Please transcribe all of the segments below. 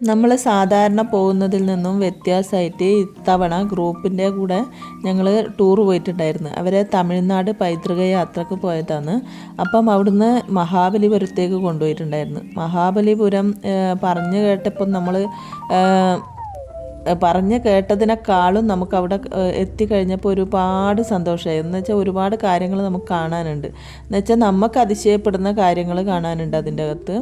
നമ്മൾ സാധാരണ പോകുന്നതിൽ നിന്നും വ്യത്യാസമായിട്ട് ഇത്തവണ ഗ്രൂപ്പിന്റെ കൂടെ ഞങ്ങൾ ടൂർ പോയിട്ടുണ്ടായിരുന്നു. അവരെ തമിഴ്നാട് പൈതൃക യാത്രയ്ക്ക് പോയതാണ്. അപ്പം അവിടുന്ന് മഹാബലിപുരത്തേക്ക് കൊണ്ടുപോയിട്ടുണ്ടായിരുന്നു. മഹാബലിപുരം പറഞ്ഞു കേട്ടപ്പം നമ്മൾ പറഞ്ഞ് കേട്ടതിനേക്കാളും നമുക്ക് അവിടെ എത്തിക്കഴിഞ്ഞപ്പോൾ ഒരുപാട് സന്തോഷമായി. എന്ന് വെച്ചാൽ ഒരുപാട് കാര്യങ്ങൾ നമുക്ക് കാണാനുണ്ട്. എന്ന് വെച്ചാൽ നമുക്ക് അതിശയപ്പെടുന്ന കാര്യങ്ങൾ കാണാനുണ്ട് അതിന്റെ അകത്ത്.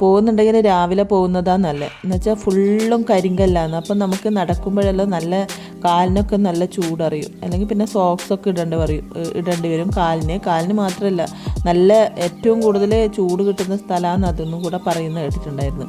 പോകുന്നുണ്ടെങ്കിൽ രാവിലെ പോകുന്നതാണ് നല്ലത് എന്ന് വെച്ചാൽ ഫുള്ളും കരിങ്കല്ലാണ് അപ്പം നമുക്ക് നടക്കുമ്പോഴെല്ലാം നല്ല കാലിനൊക്കെ നല്ല ചൂടറിയും. അല്ലെങ്കിൽ പിന്നെ സോക്സ് ഒക്കെ ഇടേണ്ടി പറയും ഇടേണ്ടി വരും കാലിന്. കാലിന് മാത്രമല്ല നല്ല ഏറ്റവും കൂടുതൽ ചൂട് കിട്ടുന്ന സ്ഥലമാണ് അതെന്നും കൂടെ പറയുന്നത് കേട്ടിട്ടുണ്ടായിരുന്നു.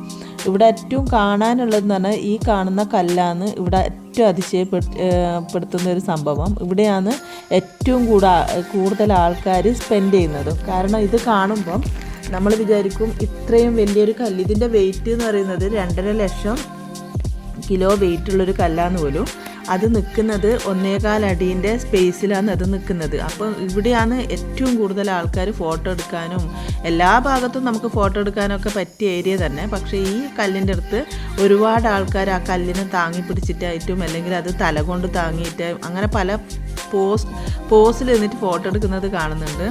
ഇവിടെ ഏറ്റവും കാണാനുള്ളതെന്ന് പറഞ്ഞാൽ ഈ കാണുന്ന കല്ലാണ് ഇവിടെ ഏറ്റവും അതിശയപ്പെടുത്തുന്ന ഒരു സംഭവം. ഇവിടെയാണ് ഏറ്റവും കൂടാ കൂടുതൽ ആൾക്കാർ സ്പെൻഡ് ചെയ്യുന്നത്. കാരണം ഇത് കാണുമ്പം നമ്മൾ വിചാരിക്കും ഇത്രയും വലിയൊരു കല്ല് ഇതിന്റെ വെയിറ്റ് എന്ന് പറയുന്നത് രണ്ടര ലക്ഷം കിലോ വെയിറ്റ് ഉള്ളൊരു കല്ലാന്ന് പോലും. അത് നിൽക്കുന്നത് ഒന്നേകാൽ അടീന്റെ സ്പേസിലാണ് അത് നിൽക്കുന്നത്. അപ്പോൾ ഇവിടെയാണ് ഏറ്റവും കൂടുതൽ ആൾക്കാർ ഫോട്ടോ എടുക്കാനും എല്ലാ ഭാഗത്തും നമുക്ക് ഫോട്ടോ എടുക്കാനൊക്കെ പറ്റിയ ഏരിയ തന്നെ. പക്ഷേ ഈ കല്ലിന്റെ അടുത്ത് ഒരുപാട് ആൾക്കാർ ആ കല്ലിനെ താങ്ങി പിടിച്ചിട്ടായിട്ടും അല്ലെങ്കിൽ അത് തല കൊണ്ട് താങ്ങിയിട്ട് അങ്ങനെ പല പോസ് പോസിൽ നിന്നിട്ട് ഫോട്ടോ എടുക്കുന്നത് കാണുന്നുണ്ട്.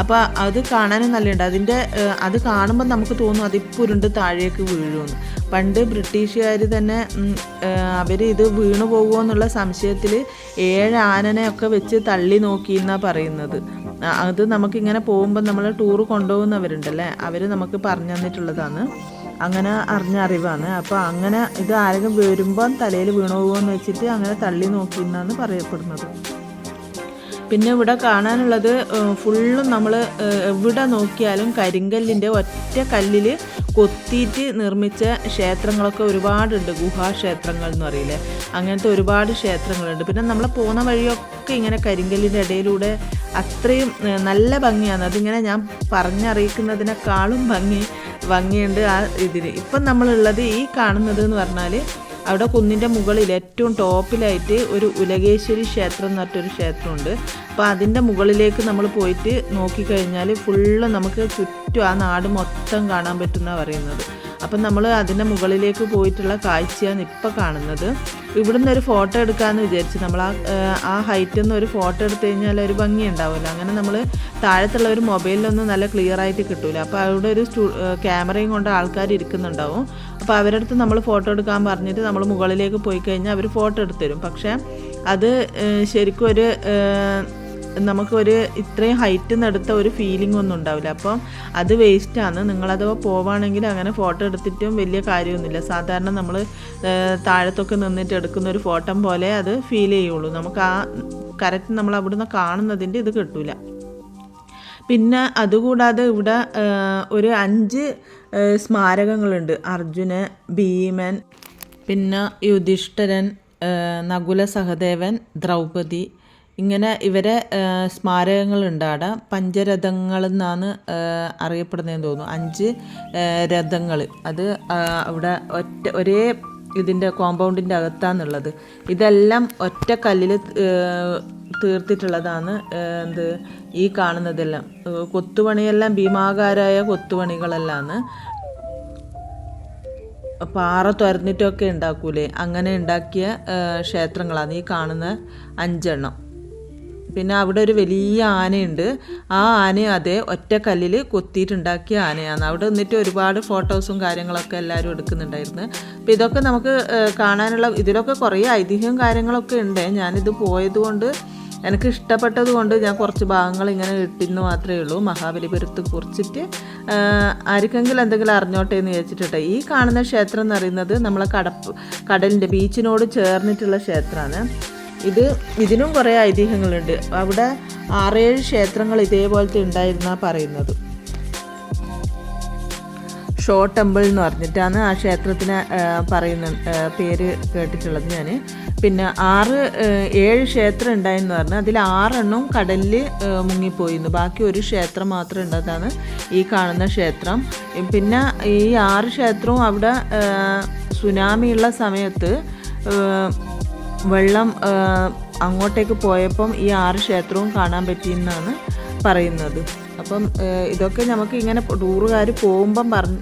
അപ്പോൾ അത് കാണാനും നല്ലുണ്ട് അതിന്റെ അത് കാണുമ്പോൾ നമുക്ക് തോന്നും അതിപ്പോൾ ഉരുണ്ട് താഴേക്ക് വീഴുമെന്ന്. പണ്ട് ബ്രിട്ടീഷുകാർ തന്നെ അവർ ഇത് വീണു പോകുമോ എന്നുള്ള സംശയത്തിൽ ഏഴ് ആനനെയൊക്കെ വെച്ച് തള്ളി നോക്കി എന്നാണ് പറയുന്നത് അത് നമുക്കിങ്ങനെ പോകുമ്പോൾ നമ്മൾ ടൂർ കൊണ്ടുപോകുന്നവരുണ്ടല്ലേ? അവർ നമുക്ക് പറഞ്ഞു തന്നിട്ടുള്ളതാണ്. അങ്ങനെ അറിഞ്ഞ അറിവാണ്. അപ്പോൾ അങ്ങനെ ഇത് ആരെങ്കിലും വരുമ്പം തലയിൽ വീണു പോകുമെന്ന് വെച്ചിട്ട് അങ്ങനെ തള്ളി നോക്കി എന്നാണ് പറയപ്പെടുന്നത്. പിന്നെ ഇവിടെ കാണാനുള്ളത് ഫുള്ളും നമ്മൾ എവിടെ നോക്കിയാലും കരിങ്കല്ലിന്റെ ഒറ്റ കല്ലിൽ കൊത്തിയിട്ട് നിർമ്മിച്ച ക്ഷേത്രങ്ങളൊക്കെ ഒരുപാടുണ്ട്. ഗുഹാക്ഷേത്രങ്ങൾ എന്ന് പറയില്ലേ. അങ്ങനത്തെ ഒരുപാട് ക്ഷേത്രങ്ങളുണ്ട്. പിന്നെ നമ്മൾ പോകുന്ന വഴിയൊക്കെ ഇങ്ങനെ കരിങ്കല്ലിന്റെ ഇടയിലൂടെ അത്രയും നല്ല ഭംഗിയാണ്. അതിങ്ങനെ ഞാൻ പറഞ്ഞറിയിക്കുന്നതിനേക്കാളും ഭംഗി ഭംഗിയുണ്ട് ആ ഇതിന്. ഇപ്പം നമ്മളുള്ളത് ഈ കാണുന്നത് എന്ന് പറഞ്ഞാൽ അവിടെ കുന്നിന്റെ മുകളിൽ ഏറ്റവും ടോപ്പിലായിട്ട് ഒരു ഉലകേശ്വരി ക്ഷേത്രം എന്ന് പറഞ്ഞിട്ടൊരു ക്ഷേത്രമുണ്ട്. അപ്പോൾ അതിന്റെ മുകളിലേക്ക് നമ്മൾ പോയിട്ട് നോക്കിക്കഴിഞ്ഞാൽ ഫുള്ള് നമുക്ക് ചുറ്റും ആ നാട് മൊത്തം കാണാൻ പറ്റുന്ന പറയുന്നത്. അപ്പം നമ്മൾ അതിന്റെ മുകളിലേക്ക് പോയിട്ടുള്ള കാഴ്ചയാണ് ഇപ്പോൾ കാണുന്നത്. ഇവിടുന്ന് ഒരു ഫോട്ടോ എടുക്കാമെന്ന് വിചാരിച്ചു നമ്മൾ ആ ആ ഹൈറ്റിൽ നിന്ന് ഒരു ഫോട്ടോ എടുത്തു കഴിഞ്ഞാൽ ഒരു ഭംഗി ഉണ്ടാവില്ല അങ്ങനെ നമ്മൾ താഴത്തുള്ള ഒരു മൊബൈലിലൊന്നും നല്ല ക്ലിയർ ആയിട്ട് കിട്ടില്ല അപ്പോൾ അവിടെ ഒരു സ്റ്റു ക്യാമറയും കൊണ്ട് ആൾക്കാർ ഇരിക്കുന്നുണ്ടാവും. അപ്പോൾ അവരുടെ അടുത്ത് നമ്മൾ ഫോട്ടോ എടുക്കാൻ പറഞ്ഞിട്ട് നമ്മൾ മുകളിലേക്ക് പോയി കഴിഞ്ഞാൽ അവർ ഫോട്ടോ എടുത്ത് തരും. പക്ഷേ അത് ശരിക്കും ഒരു നമുക്കൊരു ഇത്രയും ഹൈറ്റ് നടത്ത ഒരു ഫീലിംഗ് ഒന്നും ഉണ്ടാവില്ല. അപ്പം അത് വേസ്റ്റാണ് നിങ്ങളഥവാ പോവുകയാണെങ്കിൽ അങ്ങനെ ഫോട്ടോ എടുത്തിട്ടും വലിയ കാര്യമൊന്നുമില്ല. സാധാരണ നമ്മൾ താഴത്തൊക്കെ നിന്നിട്ട് എടുക്കുന്ന ഒരു ഫോട്ടോ പോലെ അത് ഫീൽ ചെയ്യുള്ളൂ. നമുക്ക് ആ കറക്റ്റ് നമ്മൾ അവിടുന്ന് കാണുന്നതിന്റെ ഇത് കിട്ടൂല. പിന്നെ അതുകൂടാതെ ഇവിടെ ഒരു അഞ്ച് സ്മാരകങ്ങളുണ്ട്. അർജുന് ഭീമൻ പിന്നെ യുധിഷ്ഠിരൻ നകുല സഹദേവൻ ദ്രൗപദി ഇങ്ങനെ ഇവരെ സ്മാരകങ്ങളുണ്ട് അവിടെ പഞ്ചരഥങ്ങൾ എന്നാണ് അറിയപ്പെടുന്നതെന്ന് തോന്നുന്നു. അഞ്ച് രഥങ്ങൾ അത് അവിടെ ഒറ്റ ഒരേ ഇതിന്റെ കോമ്പൗണ്ടിന്റെ അകത്താന്നുള്ളത്. ഇതെല്ലാം ഒറ്റ കല്ലിൽ തീർത്തിട്ടുള്ളതാണ് എന്ത് ഈ കാണുന്നതെല്ലാം. കൊത്തുപണിയെല്ലാം ഭീമാകാരായ കൊത്തുപണികളെല്ലാമാണ് പാറ തുരന്നിട്ടൊക്കെ ഉണ്ടാക്കൂലേ? അങ്ങനെ ഉണ്ടാക്കിയ ക്ഷേത്രങ്ങളാണ് ഈ കാണുന്ന അഞ്ചെണ്ണം. പിന്നെ അവിടെ ഒരു വലിയ ആനയുണ്ട്. ആ ആനയും അതേ ഒറ്റ കല്ലിൽ കൊത്തിയിട്ടുണ്ടാക്കിയ ആനയാണ് അവിടെ നിന്നിട്ട് ഒരുപാട് ഫോട്ടോസും കാര്യങ്ങളൊക്കെ എല്ലാവരും എടുക്കുന്നുണ്ടായിരുന്നു. അപ്പോൾ ഇതൊക്കെ നമുക്ക് കാണാനുള്ള ഇതിലൊക്കെ കുറേ ഐതിഹ്യം കാര്യങ്ങളൊക്കെ ഉണ്ട്. ഞാനിത് പോയതുകൊണ്ട് എനിക്ക് ഇഷ്ടപ്പെട്ടത് കൊണ്ട് ഞാൻ കുറച്ച് ഭാഗങ്ങൾ ഇങ്ങനെ ഇട്ടിന്ന് മാത്രമേ ഉള്ളൂ. മഹാബലിപുരത്ത് കുറിച്ചിട്ട് ആർക്കെങ്കിലും എന്തെങ്കിലും അറിഞ്ഞോട്ടെ എന്ന് വിചാരിച്ചിട്ടെ ഈ കാണുന്ന ക്ഷേത്രം എന്ന് പറയുന്നത് നമ്മളെ കടപ്പ് കടലിന്റെ ബീച്ചിനോട് ചേർന്നിട്ടുള്ള ക്ഷേത്രമാണ്. ഇത് ഇതിനും കുറേ ഐതിഹ്യങ്ങളുണ്ട്. അവിടെ ആറേഴ് ക്ഷേത്രങ്ങൾ ഇതേപോലത്തെ ഉണ്ടായിരുന്നാ പറയുന്നത്. ഷോ ടെമ്പിൾ എന്ന് പറഞ്ഞിട്ടാണ് ആ ക്ഷേത്രത്തിന് പറയുന്ന പേര് കേട്ടിട്ടുള്ളത് ഞാൻ പിന്നെ ആറ് ഏഴ് ക്ഷേത്രം ഉണ്ടായെന്ന് പറഞ്ഞാൽ അതിൽ ആറെണ്ണം കടലിൽ മുങ്ങിപ്പോയിരുന്നു. ബാക്കി ഒരു ക്ഷേത്രം മാത്രം ഉണ്ടതാണ് ഈ കാണുന്ന ക്ഷേത്രം. പിന്നെ ഈ ആറ് ക്ഷേത്രവും അവിടെ സുനാമിയുള്ള സമയത്ത് വെള്ളം അങ്ങോട്ടേക്ക് പോയപ്പം ഈ ആറ് ക്ഷേത്രവും കാണാൻ പറ്റിയെന്നാണ് പറയുന്നത്. അപ്പം ഇതൊക്കെ നമുക്ക് ഇങ്ങനെ ടൂറുകാർ പോകുമ്പം പറഞ്ഞ്